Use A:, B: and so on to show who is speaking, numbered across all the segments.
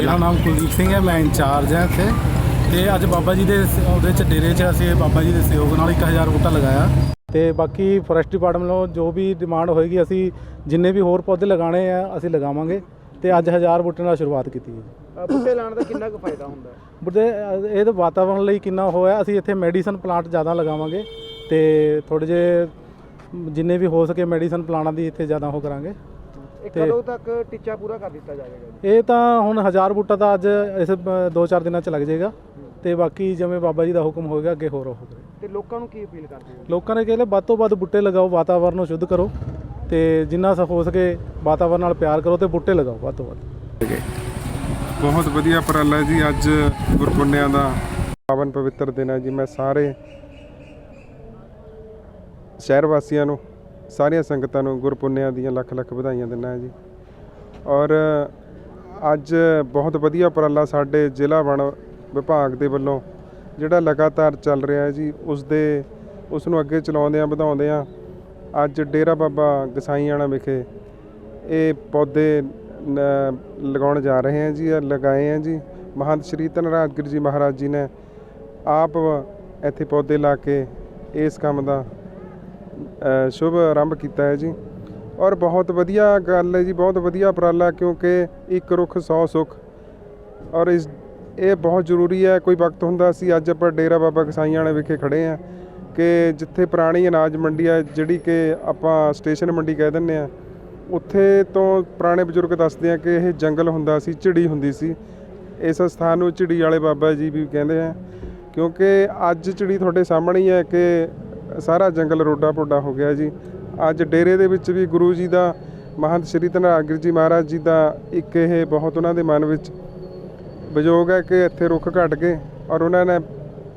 A: ਮੇਰਾ ਨਾਮ ਕੁਲਦੀਪ ਸਿੰਘ ਹੈ ਮੈਂ ਇੰਚਾਰਜ ਹਾਂ ਇੱਥੇ ਤੇ ਅੱਜ ਬਾਬਾ ਜੀ ਦੇ ਉਹਦੇ ਚ ਡੇਰੇ 'ਚ ਅਸੀਂ ਬਾਬਾ ਜੀ ਦੇ ਸਹਿਯੋਗ ਨਾਲ 1000 ਬੂਟਾ ਲਗਾਇਆ। ਤੇ ਬਾਕੀ ਫੋਰੈਸਟ ਡਿਪਾਰਟਮੈਂਟ ਵੱਲੋਂ ਜੋ ਵੀ ਡਿਮਾਂਡ ਹੋਏਗੀ ਅਸੀਂ ਜਿੰਨੇ ਵੀ ਹੋਰ ਪੌਦੇ ਲਗਾਣੇ ਆ ਅਸੀਂ ਲਗਾਵਾਂਗੇ ਤੇ ਅੱਜ 1000 ਬੂਟੇ ਨਾਲ ਸ਼ੁਰੂਆਤ ਕੀਤੀ ਹੈ।
B: ਬੂਟੇ ਲਾਉਣ ਦਾ ਕਿੰਨਾ ਕੁ ਫਾਇਦਾ ਹੁੰਦਾ? ਹੈ?
A: ਬੂਟੇ ਇਹ ਤਾਂ ਵਾਤਾਵਰਣ ਲਈ ਕਿੰਨਾ ਹੋਇਆ ਅਸੀਂ ਇੱਥੇ ਮੈਡੀਸਨ ਪਲਾਂਟ ਜ਼ਿਆਦਾ ਲਗਾਵਾਂਗੇ ਤੇ ਥੋੜੇ ਜੇ ਜਿੰਨੇ ਵੀ ਹੋ ਸਕੇ ਮੈਡੀਸਨ ਪਲਾਂਟਾਂ ਦੀ ਇੱਥੇ ਜ਼ਿਆਦਾ ਉਹ ਕਰਾਂਗੇ।
B: ਇਹ
A: ਤੇ-
B: ਕਦੋਂ ਤੱਕ ਟੀਚਾ ਪੂਰਾ ਕਰ ਦਿੱਤਾ ਜਾਵੇਗਾ ਜੀ?
A: ਇਹ ਤਾਂ ਹੁਣ 1000 ਬੂਟਾ ਤਾਂ ਅੱਜ ਇਸ 2-4 ਦਿਨਾਂ ਚ ਲੱਗ ਜਾਏਗਾ ਤੇ ਬਾਕੀ ਜਿਵੇਂ ਬਾਬਾ ਜੀ ਦਾ ਹੁਕਮ ਹੋਏਗਾ ਅੱਗੇ ਹੋਰ ਹੋਵੇ
B: ਤੇ ਲੋਕਾਂ ਨੂੰ ਕੀ ਅਪੀਲ ਕਰਦੇ ਹੋ?
A: ਲੋਕਾਂ ਨੇ ਕਹਿੰਦੇ ਵੱਧ ਤੋਂ ਵੱਧ ਬੂਟੇ ਲਗਾਓ ਵਾਤਾਵਰਨ ਨੂੰ ਸ਼ੁੱਧ ਕਰੋ ਤੇ ਜਿੰਨਾ ਸ ਹੋ ਸਕੇ ਵਾਤਾਵਰਨ ਨਾਲ ਪਿਆਰ ਕਰੋ ਤੇ ਬੂਟੇ ਲਗਾਓ ਵੱਧ ਤੋਂ ਵੱਧ।
C: ਬਹੁਤ ਵਧੀਆ ਉਪਰਾਲਾ ਜੀ ਅੱਜ ਗੁਰਪੁੰਨਿਆਂ ਦਾ। ਪਾਵਨ ਪਵਿੱਤਰ ਦਿਨ ਹੈ ਜੀ ਮੈਂ ਸਾਰੇ ਸ਼ਹਿਰ ਵਾਸੀਆਂ ਨੂੰ ਸਾਰੀਆਂ ਸੰਗਤਾਂ ਨੂੰ ਗੁਰਪੁੰਨਿਆਂ ਦੀਆਂ ਲੱਖ ਲੱਖ ਵਧਾਈਆਂ ਦਿੰਦਾ ਜੀ। ਔਰ ਅੱਜ ਬਹੁਤ ਵਧੀਆ ਉਪਰਾਲਾ ਸਾਡੇ ਜ਼ਿਲ੍ਹਾ ਵਣ ਵਿਭਾਗ ਦੇ ਵੱਲੋਂ ਜਿਹੜਾ ਲਗਾਤਾਰ ਚੱਲ ਰਿਹਾ ਹੈ ਜੀ, ਉਸ ਦੇ, ਉਸ ਨੂੰ ਅੱਗੇ ਚਲਾਉਂਦੇ ਆ ਵਧਾਉਂਦੇ ਆ ਅੱਜ ਡੇਰਾ ਬਾਬਾ ਗਸਾਈਆਣਾ ਵਿਖੇ ਇਹ ਪੌਦੇ ਲਗਾਉਣ ਜਾ ਰਹੇ ਹਾਂ ਜੀ, ਇਹ ਲਗਾਏ ਆ ਜੀ। ਮਹੰਤ ਸ਼੍ਰੀ ਧਨਰਾਜ ਗਿਰ ਜੀ ਮਹਾਰਾਜ ਜੀ ਨੇ ਆਪ ਇੱਥੇ ਪੌਦੇ ਲਾ ਕੇ ਇਸ ਕੰਮ ਦਾ ਸ਼ੁਭ ਆਰੰਭ ਕੀਤਾ ਹੈ ਜੀ। ਔਰ ਬਹੁਤ ਵਧੀਆ ਗੱਲ ਹੈ ਜੀ, ਬਹੁਤ ਵਧੀਆ ਉਪਰਾਲਾ ਕਿਉਂਕਿ ਇੱਕ ਰੁੱਖ 100 ਸੁੱਖ। ਔਰ ਇਸ, ਇਹ ਬਹੁਤ ਜ਼ਰੂਰੀ ਹੈ, ਕੋਈ ਵਕਤ ਹੁੰਦਾ ਸੀ, ਅੱਜ ਆਪਾਂ ਡੇਰਾ ਬਾਬਾ ਕਸਾਈਆਂ ਵਾਲੇ ਵਿਖੇ ਖੜੇ ਆ ਕਿ ਜਿੱਥੇ ਪੁਰਾਣੀ ਅਨਾਜ ਮੰਡੀ ਹੈ, ਜਿਹੜੀ ਕਿ ਆਪਾਂ ਸਟੇਸ਼ਨ ਮੰਡੀ ਕਹਿ ਦਿੰਦੇ ਆ ਉੱਥੇ ਤੋਂ ਪੁਰਾਣੇ ਬਜ਼ੁਰਗ ਦੱਸਦੇ ਆ ਕਿ ਇਹ ਜੰਗਲ ਹੁੰਦਾ ਸੀ, ਝਿੜੀ ਹੁੰਦੀ ਸੀ। ਇਸ ਸਥਾਨ ਨੂੰ ਝਿੜੀ ਵਾਲੇ ਬਾਬਾ ਜੀ ਵੀ ਕਹਿੰਦੇ ਆ, ਕਿਉਂਕਿ ਅੱਜ ਝਿੜੀ ਤੁਹਾਡੇ ਸਾਹਮਣੇ ਹੀ ਹੈ ਕਿ ਸਾਰਾ ਜੰਗਲ ਰੋਡਾ ਪੋਡਾ ਹੋ ਗਿਆ ਜੀ। ਅੱਜ ਡੇਰੇ ਦੇ ਵਿੱਚ ਵੀ ਗੁਰੂ ਜੀ ਦਾ, ਮਹੰਤ ਸ਼੍ਰੀ ਧਨਾਗਰ ਜੀ ਮਹਾਰਾਜ ਜੀ ਦਾ ਇੱਕ ਇਹ ਬਹੁਤ ਉਹਨਾਂ ਦੇ ਮਨ ਵਿੱਚ ਵਿਯੋਗ ਹੈ ਕਿ ਇੱਥੇ ਰੁੱਖ ਘਟ ਗਏ ਔਰ ਉਹਨਾਂ ਨੇ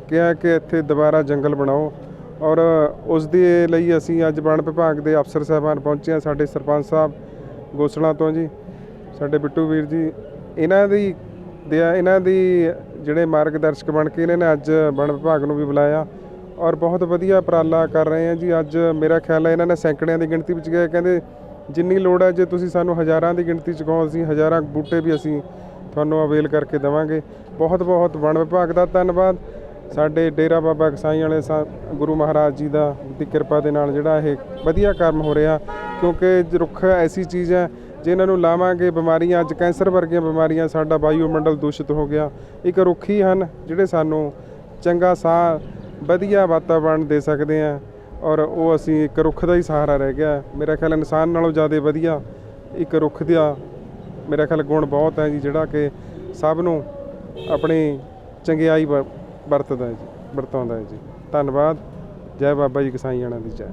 C: ਕਿਹਾ ਕਿ ਇੱਥੇ ਦੁਬਾਰਾ ਜੰਗਲ ਬਣਾਓ। ਔਰ ਉਸ ਦੇ ਲਈ ਅਸੀਂ ਅੱਜ ਵਣ ਵਿਭਾਗ ਦੇ ਅਫਸਰ ਸਾਹਿਬਾਨ ਪਹੁੰਚੇ ਹਾਂ ਸਾਡੇ ਸਰਪੰਚ ਸਾਹਿਬ ਗੋਸਲਾ ਤੋਂ ਜੀ, ਸਾਡੇ ਬਿੱਟੂ ਵੀਰ ਜੀ। ਇਹਨਾਂ ਦੀ ਦੇ ਇਹਨਾਂ ਦੀ ਜਿਹੜੇ ਮਾਰਗਦਰਸ਼ਕ ਬਣ ਕੇ ਇਹਨਾਂ ਨੇ ਅੱਜ ਵਣ ਵਿਭਾਗ ਨੂੰ ਵੀ ਬੁਲਾਇਆ। ਔਰ ਬਹੁਤ ਵਧੀਆ ਉਪਰਾਲਾ ਕਰ ਰਹੇ ਆ ਜੀ। ਅੱਜ ਮੇਰਾ ਖਿਆਲ ਹੈ ਇਹਨਾਂ ਨੇ ਸੈਂਕੜਿਆਂ ਦੀ ਗਿਣਤੀ ਵਿੱਚ ਗਏ ਕਹਿੰਦੇ ਜਿੰਨੀ ਲੋੜ ਹੈ ਜੇ ਤੁਸੀਂ ਸਾਨੂੰ ਹਜ਼ਾਰਾਂ ਦੀ ਗਿਣਤੀ ਚ ਕਹੋ, ਅਸੀਂ ਹਜ਼ਾਰਾਂ ਬੂਟੇ ਵੀ ਅਸੀਂ ਤੁਹਾਨੂੰ ਅਵੇਲ ਕਰਕੇ ਦੇਵਾਂਗੇ। ਬਹੁਤ ਬਹੁਤ ਵਣ ਵਿਭਾਗ ਦਾ ਧੰਨਵਾਦ। ਸਾਡੇ ਡੇਰਾ ਬਾਬਾ ਕਸਾਈ ਵਾਲੇ ਸਾ, ਗੁਰੂ ਮਹਾਰਾਜ ਜੀ ਦਾ ਦੀ ਕਿਰਪਾ ਦੇ ਨਾਲ ਜਿਹੜਾ ਇਹ ਵਧੀਆ ਕੰਮ ਹੋ ਰਿਹਾ, ਕਿਉਂਕਿ ਰੁੱਖ ਐਸੀ ਚੀਜ਼ ਹੈ ਜਿਨ੍ਹਾਂ ਨੂੰ ਲਾਵਾਂਗੇ ਬਿਮਾਰੀਆਂ, ਅੱਜ ਕੈਂਸਰ ਵਰਗੀਆਂ ਬਿਮਾਰੀਆਂ, ਸਾਡਾ ਵਾਯੂਮੰਡਲ ਦੂਸ਼ਿਤ ਹੋ ਗਿਆ। ਇੱਕ ਰੁੱਖ ਹੀ ਹਨ ਜਿਹੜੇ ਸਾਨੂੰ ਚੰਗਾ ਸਾਹ ਵਧੀਆ ਵਾਤਾਵਰਣ ਦੇ ਸਕਦੇ ਆ ਔਰ ਉਹ ਅਸੀਂ ਇੱਕ ਰੁੱਖ ਦਾ ਹੀ ਸਹਾਰਾ ਰਹਿ ਗਿਆ। ਮੇਰਾ ਖਿਆਲ ਇਨਸਾਨ ਨਾਲੋਂ ਜ਼ਿਆਦਾ ਵਧੀਆ ਇੱਕ ਰੁੱਖ ਦਾ ਮੇਰਾ ਖਿਆਲ ਗੁਣ ਬਹੁਤ ਹੈ ਜੀ, ਜਿਹੜਾ ਕਿ ਸਭ ਨੂੰ ਆਪਣੀ ਚੰਗਿਆਈ ਵਰਤਦਾ ਹੈ ਜੀ, ਵਰਤਾਉਂਦਾ ਹੈ ਜੀ। ਧੰਨਵਾਦ। ਜੈ ਬਾਬਾ ਜੀ ਕਸਾਈਆਣਾ ਦੀ ਜੈ।